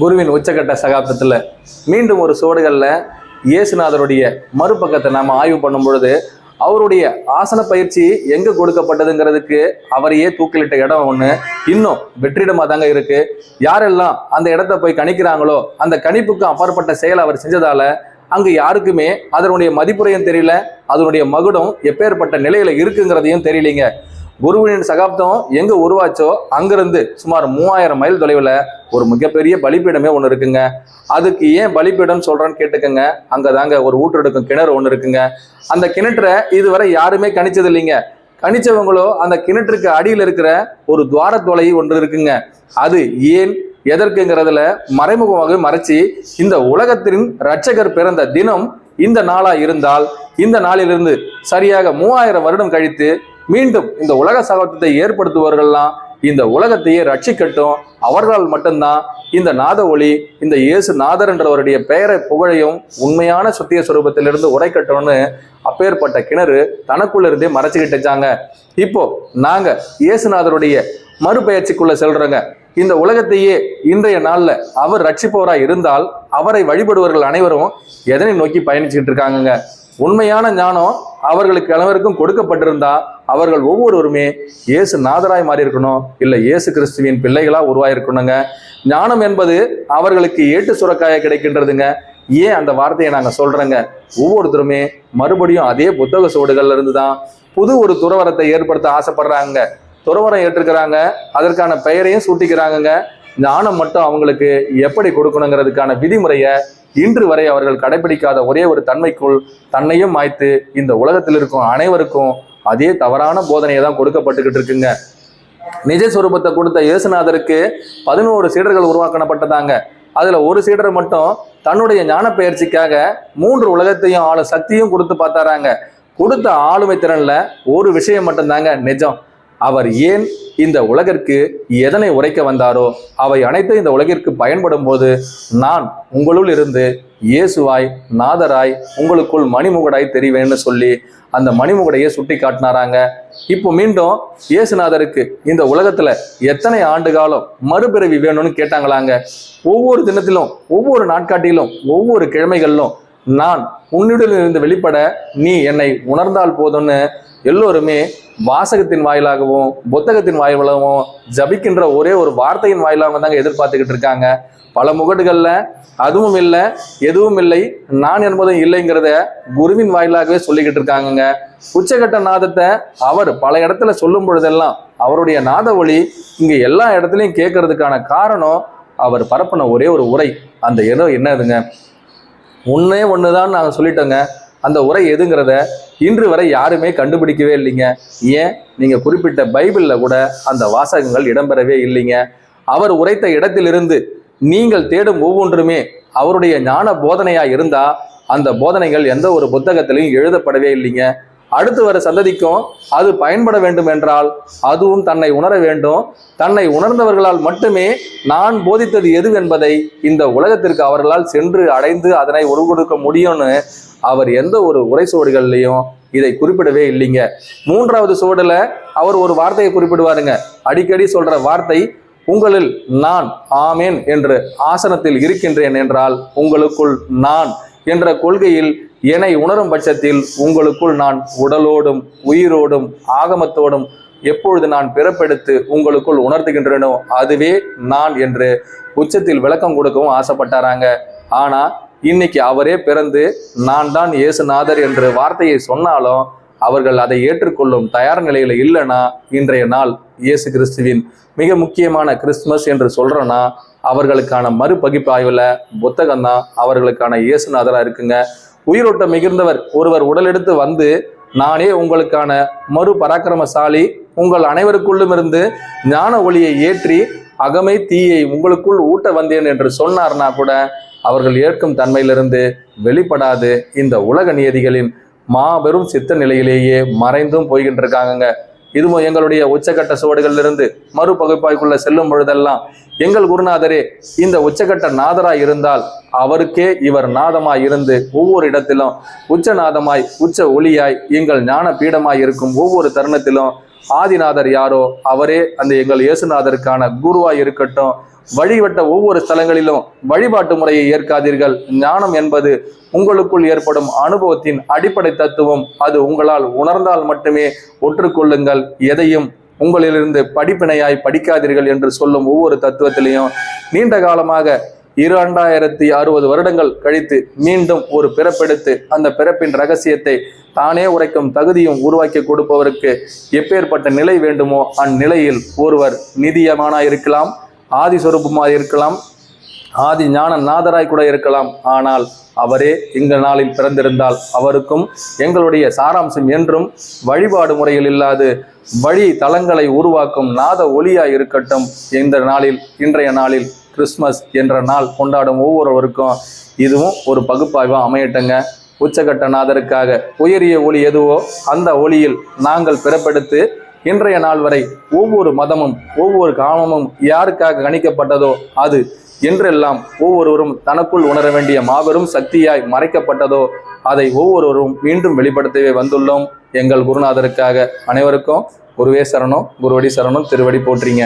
குருவின் உச்சக்கட்ட சகாப்தத்தில் மீண்டும் ஒரு சுவடுகளில் இயேசுநாதருடைய மறுபக்கத்தை நாம் ஆய்வு பண்ணும் பொழுது அவருடைய ஆசன பயிற்சி எங்கே கொடுக்கப்பட்டதுங்கிறதுக்கு அவரையே தூக்கிலிட்ட இடம் ஒன்று இன்னும் வெற்றிடமாக தாங்க இருக்கு. யாரெல்லாம் அந்த இடத்த போய் கணிக்கிறாங்களோ அந்த கணிப்புக்கும் அப்பாற்பட்ட செயலை அவர் செஞ்சதால அங்கு யாருக்குமே அதனுடைய மதிப்புரையும் தெரியல அதனுடைய மகுடம் எப்பேற்பட்ட நிலையில இருக்குங்கிறதையும் தெரியலீங்க. குருவின் சகாப்தம் எங்க உருவாச்சோ அங்கிருந்து சுமார் மூவாயிரம் மைல் தொலைவில் ஒரு மிகப்பெரிய பலிப்பீடமே ஒன்று இருக்குங்க. அதுக்கு ஏன் பலிப்பீடம் சொல்றேன்னு கேட்டுக்கங்க. அங்கதாங்க ஒரு ஊற்றெடுக்கும் கிணறு ஒன்று இருக்குங்க. அந்த கிணற்றை இதுவரை யாருமே கணிச்சது இல்லைங்க கணிச்சவங்களோ அந்த கிணற்றுக்கு அடியில் இருக்கிற ஒரு துவாரத்தொலை ஒன்று இருக்குங்க. அது ஏன் எதற்குங்கிறதுல மறைமுகமாக மறைச்சி இந்த உலகத்தின் இரட்சகர் பிறந்த தினம் இந்த நாளா இருந்தால் இந்த நாளிலிருந்து சரியாக மூவாயிரம் வருடம் கழித்து மீண்டும் இந்த உலக சகோதரத்தை ஏற்படுத்துபவர்கள்லாம் இந்த உலகத்தையே ரட்சிக்கட்டும். அவர்களால் மட்டும்தான் இந்த நாத ஒளி இந்த இயேசு நாதர் என்றவருடைய பெயரை புகழையும் உண்மையான சுத்திய சுரூபத்திலிருந்து உரைக்கட்டும்னு அப்பேற்பட்ட கிணறு தனக்குள்ள இருந்தே மறைச்சுக்கிட்டுச்சாங்க இப்போ நாங்க இயேசுநாதருடைய மறுபெயர்ச்சிக்குள்ள செல்றோங்க. இந்த உலகத்தையே இன்றைய நாளில் அவர் ரட்சிப்பவராக இருந்தால் அவரை வழிபடுவர்கள் அனைவரும் எதனை நோக்கி பயணிச்சுக்கிட்டு இருக்காங்கங்க? உண்மையான ஞானம் அவர்களுக்கு அனைவருக்கும் கொடுக்கப்பட்டிருந்தா அவர்கள் ஒவ்வொருவருமே இயேசு நாதராய் மாறி இருக்கணும் இல்லை இயேசு கிறிஸ்துவின் பிள்ளைகளாக உருவாயிருக்கணுங்க. ஞானம் என்பது அவர்களுக்கு ஏட்டு சுரக்காய கிடைக்கின்றதுங்க. ஏன் அந்த வார்த்தையை நாங்கள் சொல்கிறோங்க ஒவ்வொருத்தருமே மறுபடியும் அதே புத்தக சுவடுகள்ல இருந்து தான் புது ஒரு துறவரத்தை ஏற்படுத்த ஆசைப்படுறாங்க. துறவரம் ஏற்றுக்கிறாங்க அதற்கான பெயரையும் சூட்டிக்கிறாங்கங்க. ஞானம் மட்டும் அவங்களுக்கு எப்படி கொடுக்கணுங்கிறதுக்கான விதிமுறையை இன்று வரை அவர்கள் கடைபிடிக்காத ஒரே ஒரு தன்மைக்குள் தன்னையும் மாய்த்து இந்த உலகத்தில் இருக்கும் அனைவருக்கும் அதே தவறான போதனையை தான் கொடுக்கப்பட்டுக்கிட்டு இருக்குங்க. நிஜ கொடுத்த இயேசுநாதருக்கு பதினோரு சீடர்கள் உருவாக்கப்பட்டதாங்க. அதுல ஒரு சீடர் மட்டும் தன்னுடைய ஞான பயிற்சிக்காக மூன்று உலகத்தையும் ஆளும் சக்தியும் கொடுத்து பார்த்தாராங்க. கொடுத்த ஆளுமை திறன்ல ஒரு விஷயம் மட்டும்தாங்க நிஜம். அவர் ஏன் இந்த உலகிற்கு எதனை உரைக்க வந்தாரோ அவை அனைத்தும் இந்த உலகிற்கு பயன்படும் போது நான் உங்களுள் இருந்து இயேசுவாய் நாதராய் உங்களுக்குள் மணிமுகடாய் தெரிவேன்னு சொல்லி அந்த மணிமுகடையை சுட்டி காட்டினாராங்க. இப்போ மீண்டும் இயேசுநாதருக்கு இந்த உலகத்துல எத்தனை ஆண்டு காலம் மறுபிறவி வேணும்னு கேட்டாங்களாங்க. ஒவ்வொரு தினத்திலும் ஒவ்வொரு நாட்காட்டிலும் ஒவ்வொரு கிழமைகளிலும் நான் உன்னிடம் இருந்து வெளிப்பட நீ என்னை உணர்ந்தால் போதும்னு எல்லோருமே வாசகத்தின் வாயிலாகவும் புத்தகத்தின் வாயிலாகவும் ஜபிக்கின்ற ஒரே ஒரு வார்த்தையின் வாயிலாகவும் தாங்க எதிர்பார்த்துக்கிட்டு இருக்காங்க. பல முகடுகளில் அதுவும் இல்லை எதுவும் இல்லை நான் என்பதும் இல்லைங்கிறத குருவின் வாயிலாகவே சொல்லிக்கிட்டு இருக்காங்கங்க. உச்சகட்ட நாதத்தை அவர் பல இடத்துல சொல்லும் பொழுதெல்லாம் அவருடைய நாத ஒளி இங்கே எல்லா இடத்துலையும் கேட்கறதுக்கான காரணம் அவர் பரப்பின ஒரே ஒரு உரை. அந்த இடம் என்னதுங்க? ஒன்றே ஒன்று தான் நாங்கள் சொல்லிட்டோங்க. அந்த உரை எதுங்கிறத இன்று வரை யாருமே கண்டுபிடிக்கவே இல்லைங்க. ஏன்? நீங்கள் குறிப்பிட்ட பைபிளில் கூட அந்த வாசகங்கள் இடம்பெறவே இல்லைங்க. அவர் உரைத்த இடத்திலிருந்து நீங்கள் தேடும் ஒவ்வொன்றுமே அவருடைய ஞான போதனையாக இருந்தால் அந்த போதனைகள் எந்த ஒரு புத்தகத்திலையும் எழுதப்படவே இல்லைங்க. அடுத்து வர சந்ததிக்கும் அது பயன்பட வேண்டும் என்றால் அதுவும் தன்னை உணர வேண்டும். தன்னை உணர்ந்தவர்களால் மட்டுமே நான் போதித்தது எது என்பதை இந்த உலகத்திற்கு அவர்களால் சென்று அடைந்து அதனை உருவெடுக்க முடியும்னு அவர் எந்த ஒரு உரை சுவடுகள்லையும் இதை குறிப்பிடவே இல்லைங்க. மூன்றாவது சுவடுல அவர் ஒரு வார்த்தையை குறிப்பிடுவாருங்க. அடிக்கடி சொல்ற வார்த்தை உங்களில் நான் ஆமேன் என்று ஆசனத்தில் இருக்கின்றேன் என்றால் உங்களுக்குள் நான் என்ற கொள்கையில் என்னை உணரும் பட்சத்தில் உங்களுக்குள் நான் உடலோடும் உயிரோடும் ஆகமத்தோடும் எப்பொழுது நான் பிறப்பெடுத்து உங்களுக்குள் உணர்த்துகின்றேனோ அதுவே நான் என்று உச்சத்தில் விளக்கம் கொடுக்கவும் ஆசைப்பட்டாராங்க. ஆனா இன்னைக்கு அவரே பிறந்து நான் தான் இயேசுநாதர் என்று வார்த்தையை சொன்னாலும் அவர்கள் அதை ஏற்றுக்கொள்ளும் தயார் நிலையில இல்லைனா இன்றைய நாள் இயேசு கிறிஸ்துவின் மிக முக்கியமான கிறிஸ்துமஸ் என்று சொல்றோன்னா அவர்களுக்கான மறுபகிப்பாய்வுல புத்தகம் தான் அவர்களுக்கான இயேசுநாதராக இருக்குங்க. உயிரோட்டம் மிகுந்தவர் ஒருவர் உடலெடுத்து வந்து நானே உங்களுக்கான மறு பராக்கிரமசாலி உங்கள் அனைவருக்குள்ளும் இருந்து ஞான ஒளியை ஏற்றி அகமை தீயை உங்களுக்குள் ஊட்ட வந்தேன் என்று சொன்னார்னா கூட அவர்கள் ஏற்கும் தன்மையிலிருந்து வெளிப்படாது. இந்த உலக நியதிகளின் மாபெரும் சித்த நிலையிலேயே மறைந்தும் போய்கிட்டு இருக்காங்கங்க இதுவும் எங்களுடைய உச்சக்கட்ட சுவடுகளிலிருந்து மறுபகுப்பாய்க்குள்ள செல்லும் பொழுதெல்லாம் எங்கள் குருநாதரே இந்த உச்சக்கட்ட நாதராய் இருந்தால் அவருக்கே இவர் நாதமாய் இருந்து ஒவ்வொரு இடத்திலும் உச்சநாதமாய் உச்ச ஒளியாய் எங்கள் ஞான பீடமாய் இருக்கும் ஒவ்வொரு தருணத்திலும் ஆதிநாதர் யாரோ அவரே அந்த எங்கள் இயேசுநாதருக்கான குருவாய் இருக்கட்டும். வழிபட்ட ஒவ்வொரு ஸ்தலங்களிலும் வழிபாட்டு முறையை ஏற்காதீர்கள். ஞானம் என்பது உங்களுக்குள் ஏற்படும் அனுபவத்தின் அடிப்படை தத்துவம். அது உங்களால் உணர்ந்தால் மட்டுமே ஒற்றுக்கொள்ளுங்கள். எதையும் உங்களிலிருந்து படிப்பினையாய் படிக்காதீர்கள் என்று சொல்லும் ஒவ்வொரு தத்துவத்திலையும் நீண்ட காலமாக இரண்டாயிரத்தி அறுபது வருடங்கள் கழித்து மீண்டும் ஒரு பிறப்பெடுத்து அந்த பிறப்பின் ரகசியத்தை தானே உரைக்கும் தகுதியும் உருவாக்கி கொடுப்பவருக்கு எப்பேற்பட்ட நிலை வேண்டுமோ அந்நிலையில் ஒருவர் நிதியமானாய் இருக்கலாம் ஆதி இருக்கலாம். ஆதி ஞான நாதராய் கூட இருக்கலாம். ஆனால் அவரே இந்த நாளில் பிறந்திருந்தால் அவருக்கும் எங்களுடைய சாராம்சம் என்றும் வழிபாடு முறையில் இல்லாது வழி தலங்களை உருவாக்கும் நாத ஒளியாய் இருக்கட்டும். இந்த நாளில் இன்றைய நாளில் கிறிஸ்மஸ் என்ற நாள் கொண்டாடும் ஒவ்வொருவருக்கும் இதுவும் ஒரு பகுப்பாய்வாக அமையட்டுங்க. உச்சகட்ட நாதருக்காக உயரிய ஒளி எதுவோ அந்த ஒளியில் நாங்கள் பிறப்பெடுத்து இன்றைய நாள் வரை ஒவ்வொரு மதமும் ஒவ்வொரு காமமும் யாருக்காக கணிக்கப்பட்டதோ அது என்றெல்லாம் ஒவ்வொருவரும் தனக்குள் உணர வேண்டிய மாபெரும் சக்தியாய் மறைக்கப்பட்டதோ அதை ஒவ்வொருவரும் மீண்டும் வெளிப்படுத்தவே வந்துள்ளோம். எங்கள் குருநாதருக்காக அனைவருக்கும் குருவே சரணம் குருவடி சரணம் திருவடி போற்றிங்க.